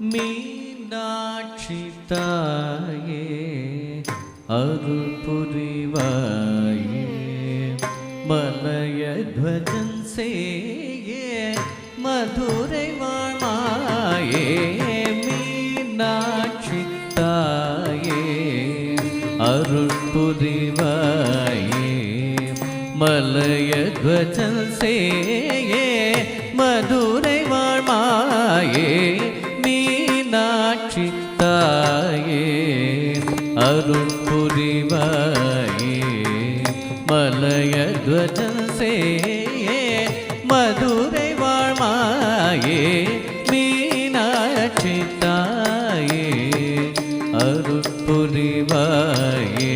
மீனாட்சி தாயே அருள் புரிவாயே. மலையத்வஜன் சேயே மதுரை வாழ்மாயே. மீனாட்சி தாயே அருள் புரிவாயே. மலையத்வஜன் சேயே மதுரை வாழ்மாயே. புரிவாயே மலையத்வஜன் சேயே மதுரை வாழ்மாயே மீனாட்சி தாயே அருள் புரிவாயே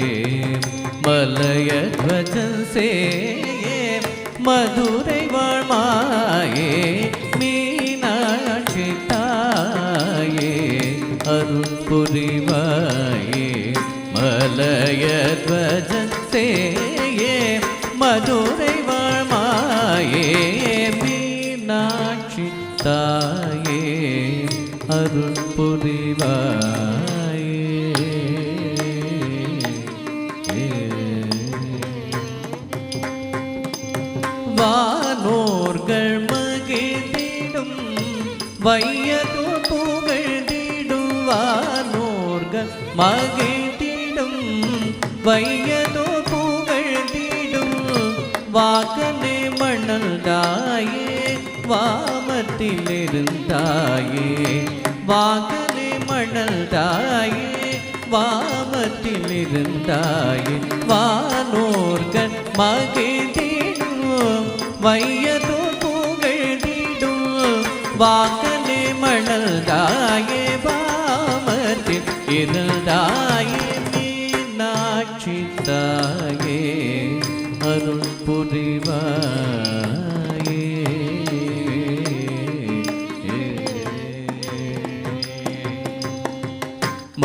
மலையத்வஜன் மதுரை வாழ்மாயே மீனாட்சி தாயே அருள் மலையத்வஜன் சேயே மதுரை வாழ்மாயே மீனாட்சி தாயே அருள் புரிவாயே வானோர்கள் மகிழ்ந்திடும் வையதோ புகழ்ந்திடும் வானோர்கள் மகிழ்ந்திடும் வையதோ புகழ்ந்திடும் வாக்கனே மணல் தாயே வாமத்தில் இருந்தாயே வாகனே மணல் தாயே வாமத்தில் இருந்தாயே வானோர்கள் மகிழ்ந்திடும் வையதோ புகழ்ந்திடும். வாகனே மணல் தாயே வாமத்தில்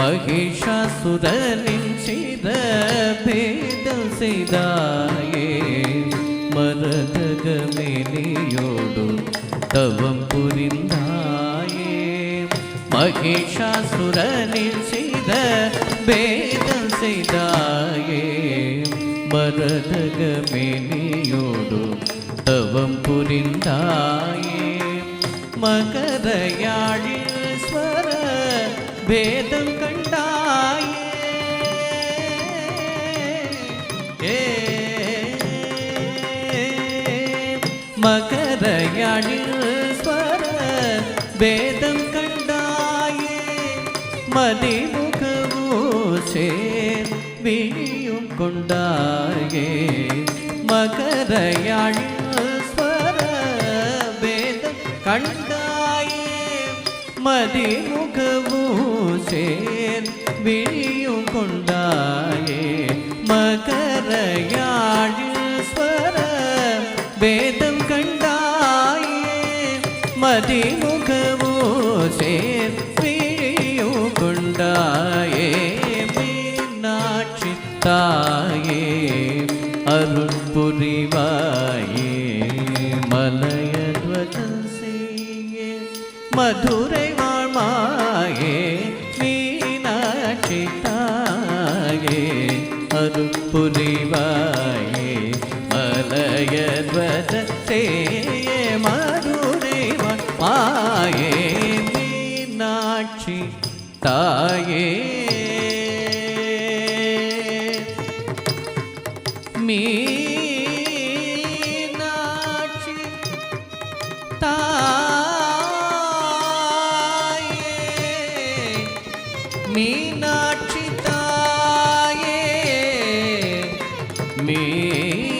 மகிஷாசுரனின் செய்த பேதம் செய்தாயே. மரதகமேலியோடு தவம் புரிந்தாயே. மகிஷாசுரனின் செய்த பேதம் செய்தாயே. மரதகமேலியோடு தவம் புரிந்தாயே. மகரயாழில் ஸ்வர பேதம் கண்டாயே மகரயாழீஸ்வர வேதம் கண்டாயே மதிமுகமூசே விழியும் கொண்டாயே. மகரயாழீஸ்வர வேதம் கண்டாயே மதிமுகமூசேன் விழியும் கொண்டாயே. மதிமுகமூசேன் விழியும் கொண்டாயே மீனாட்சி தாயே அருள் புரிவாயே மலையத்வஜன் செய்யே மதுரை வாழ்மாயே மீனாட்சி தாயே அருள் புரிவாயே மலையத்வஜன் தாயே. மீனாட்சி தாயே. மீனாட்சி தாயே. மீ